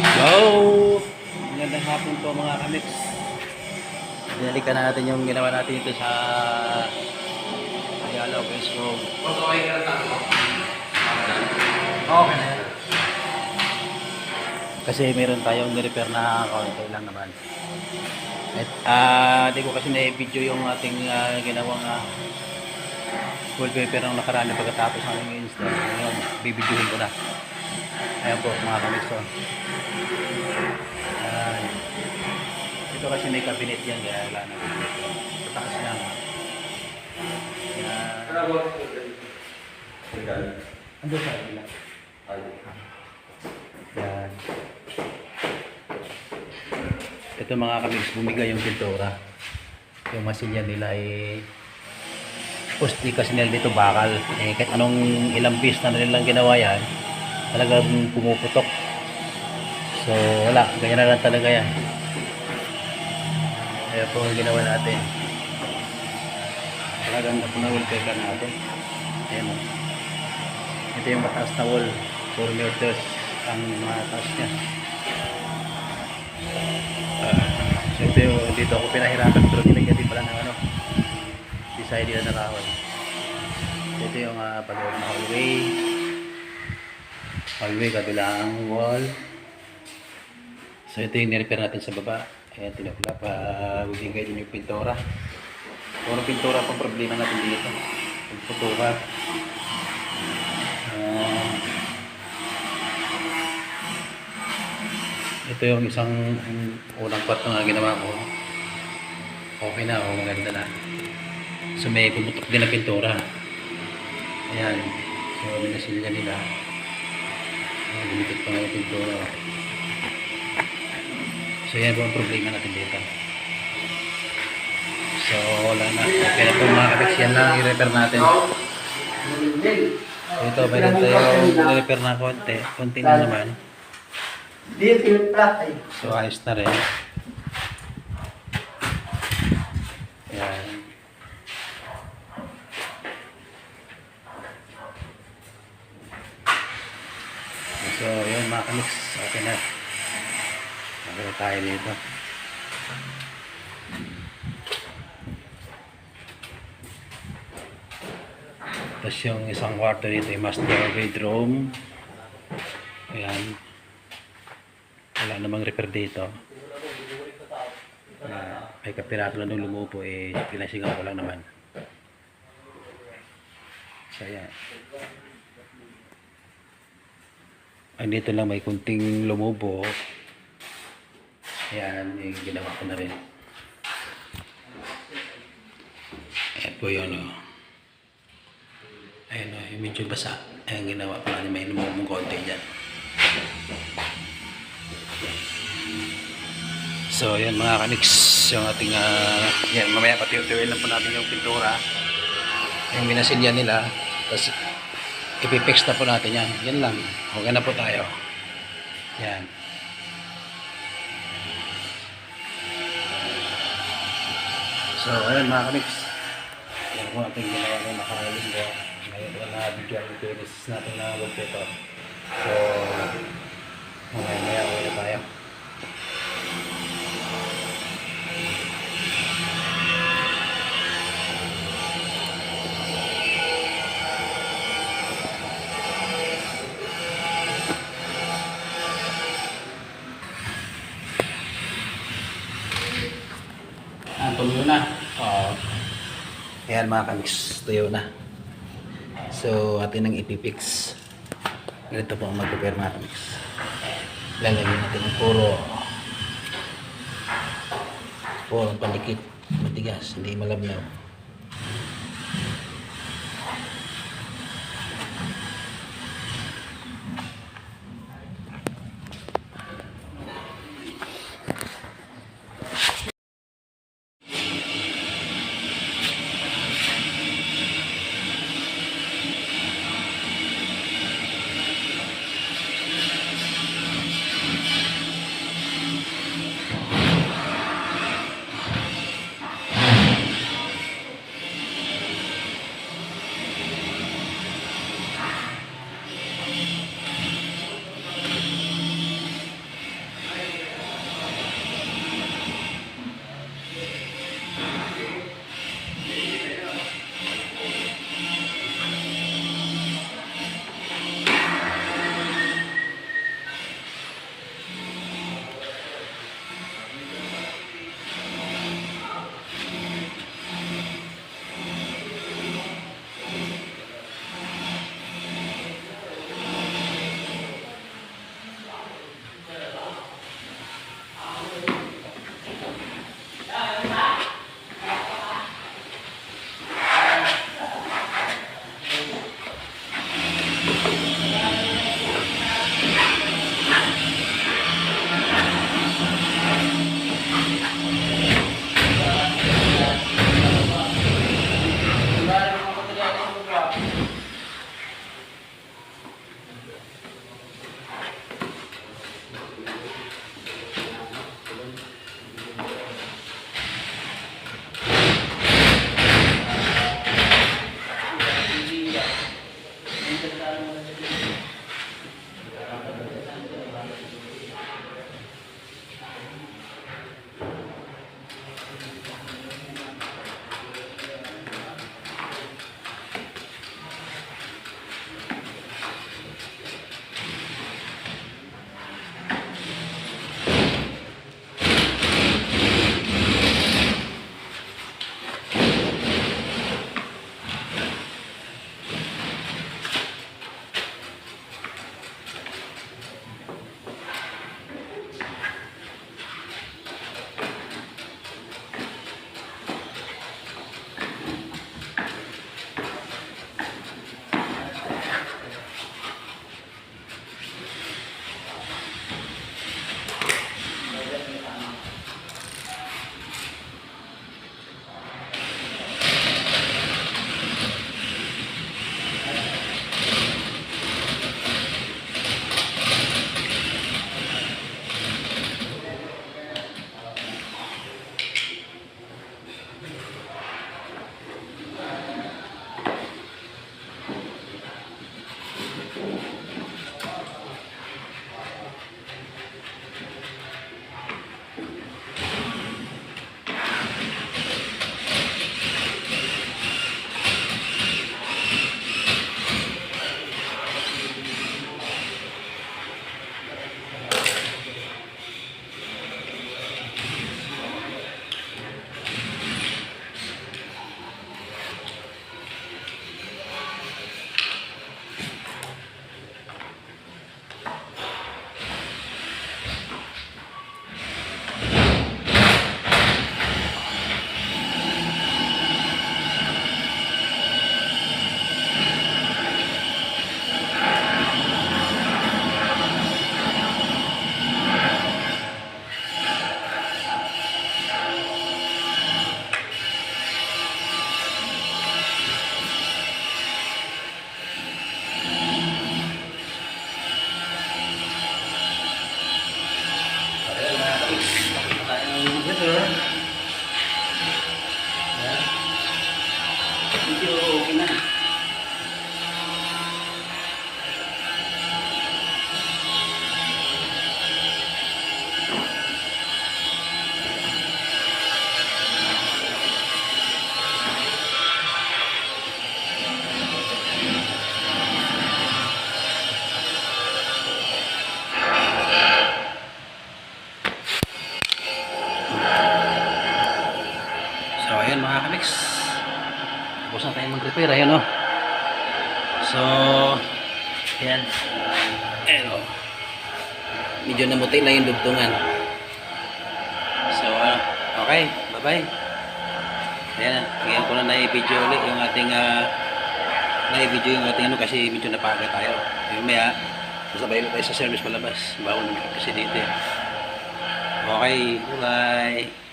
Go! Magandang hapon po mga kamix. Binalikan na natin yung ginawa natin ito sa Ayala, West Road. Okay na yan. Kasi meron tayong nirepair na kaunti lang naman. At ah, di ko kasi na-video yung ating ah, ginawang uh, wallpaper ng nakaraan na pagkatapos ng install. Ngayon, bibidyohin ko na. Ayan po mga kamix. Oh. Ayan. ito kasi may cabinet yan kaya wala na. Taas lang. Yan. Ando sa kabila. Yan. Ito mga kamix, bumigay yung pintura. Yung masilya nila ay posti kasi nila dito bakal. Eh, kahit anong ilang piece na nilang ginawa yan, talagang pumuputok. So, wala. Ganyan na lang talaga yan. Kaya po ang ginawa natin. Talagang napunawal paper natin. Ayan o. Ito yung mataas na wall. 4 meters ang mataas niya. Ah, so ito yung dito ako pinahirapan pero nilagyan din pala ng ano design nila na. So, ito yung uh, paloob na hallway. Hallway, kabilang wall. So ito yung nirepair natin sa baba. Ayan, tinapla pa bibigay din yung pintura. Puro pintura pang problema natin dito. Pagputukan. Ito yung isang unang kwarto nga ginawa ko. Okay na, oh, maganda na. So may pumutok din na pintura. Ayan. So minasilya nila. Ayan, lumikit pa nga yung pintura. So yan po ang problema natin dito. So wala na. Okay na po mga kapiks. Yan lang i-repair natin. So ito, meron tayo i-repair na konti. Konti na naman. So ayos na rin. Yan. So yun mga. Okay na. Na tayo dito. Tapos yung isang kwarto dito yung master bedroom. Ayan. Wala namang repair dito. Uh, may kapirato lang nung lumupo eh pinasingan ko lang naman. So ayan. Ang dito lang may kunting lumubo. Ayan, yung ginawa ko na rin. Ayan po yun oh. Ayan oh, yung medyo basa. Ayan ginawa ko rin, may lumubong konti dyan. So, yan mga kanix, yung ating, ah, yan, mamaya patiutuin lang po natin yung pintura. Yung minasilya nila. Tapos, ipipix na po natin yan. Yan lang. Okay na po tayo. Yan. So, ayun mga kanix. Yan po ating ginawa ng nakaraling ko. Ngayon, wala video ang finish natin na wallpaper. So, mamaya maya uwi na tayo. Ayan mga kamiks, tuyo na. So, atin ang ipipix. Ganito po ang mag-prepare mga kamiks. Lalagyan natin ng puro puro palikit. Matigas, hindi malabnaw. Ayan mga kamix. Tapos na tayo mag-repair. Ayan o. So, ayan. Ayan o. Medyo namuti na yung dugtungan. So, ah, okay. Bye-bye. Ayan na. Ngayon ko na na-video ulit yung ating uh, na-video yung ating ano kasi medyo napaga tayo. Yung maya, masabay ulit tayo sa service palabas. Bawal naman kasi dito eh. Okay. Bye.